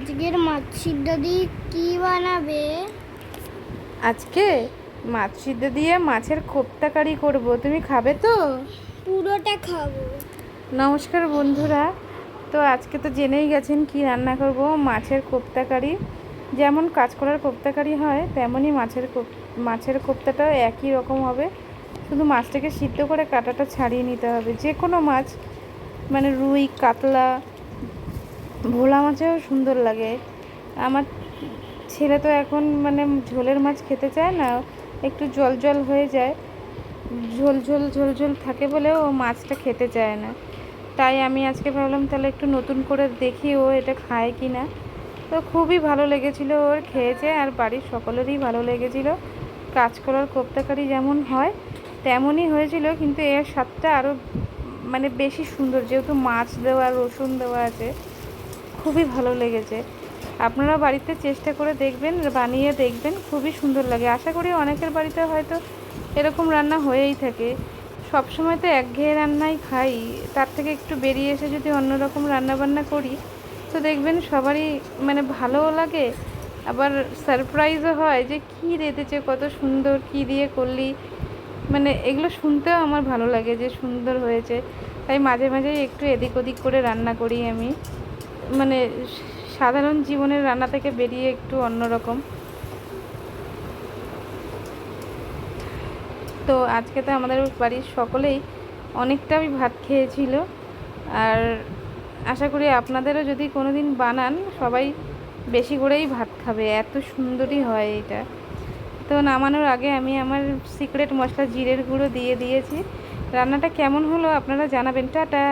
আজকের মাছ সিদ্ধ দিয়ে কি বানাবে? আজকে মাছ সিদ্ধ দিয়ে মাছের কোপ্তা কারি করব। তুমি খাবে তো? পুরোটা খাব। নমস্কার বন্ধুরা। তো আজকে তো জেনেই গেছেন কি রান্না করব। মাছের কোপ্তা কারি যেমন কাঁচকলার কোপ্তা কারি হয় তেমনই মাছের মাছের কোপ্তাটাও একই রকম হবে। শুধু মাছটাকে সিদ্ধ করে কাঁটাটা ছাড়িয়ে নিতে হবে। যে কোনো মাছ মানে রুই কাতলা ভোলা মাছেও সুন্দর লাগে। আমার ছেলে তো এখন মানে ঝোলের মাছ খেতে চায় না, একটু জল জল হয়ে যায়। ঝোল ঝোল ঝোল ঝোল থাকে বলে ও মাছটা খেতে চায় না। তাই আমি আজকে ভাবলাম তাহলে একটু নতুন করে দেখি ও এটা খায় কি না। তো খুবই ভালো লেগেছিল ওর খেয়েছে আর বাড়ির সকলেরই ভালো লেগেছিল। কাঁচকলার কোপ্তাকারি যেমন হয়, তেমনই হয়েছিল, কিন্তু এর স্বাদটা আরও মানে বেশি সুন্দর। যেহেতু মাছ দেওয়া, রসুন দেওয়া আছে খুবই ভালো লেগেছে। আপনারা বাড়িতে চেষ্টা করে দেখবেন, বানিয়ে দেখবেন, খুবই সুন্দর লাগে। আশা করি অনেকের বাড়িতে হয়তো এরকম রান্না হয়েই থাকে। সব সময় তো একঘেয়ে রান্নাই খাই। তার থেকে একটু বেরিয়ে এসে যদি অন্যরকম রান্না বান্না করি, তো দেখবেন সবারই মানে ভালোও লাগে। আবার সারপ্রাইজও হয় যে কী রেঁধেছে, কত সুন্দর, কী দিয়ে করলি। মানে এগুলো শুনতেও আমার ভালো লাগে যে সুন্দর হয়েছে। তাই মাঝে মাঝে একটু এদিক ওদিক করে রান্না করি আমি। মানে সাধারণ জীবনের রান্না থেকে বেরিয়ে একটু অন্যরকম। তো আজকে তো আমাদের বাড়ির সকলেই অনেকটাই ভাত খেয়েছিল। আর আশা করি আপনাদেরও যদি কোনো দিন বানান, সবাই বেশি করেই ভাত খাবে। এত সুন্দরই হয় এটা। তো নামানোর আগে আমি আমার সিক্রেট মশলা জিরের গুঁড়ো দিয়ে দিয়েছি। রান্নাটা কেমন হলো আপনারা জানাবেন। টাটা!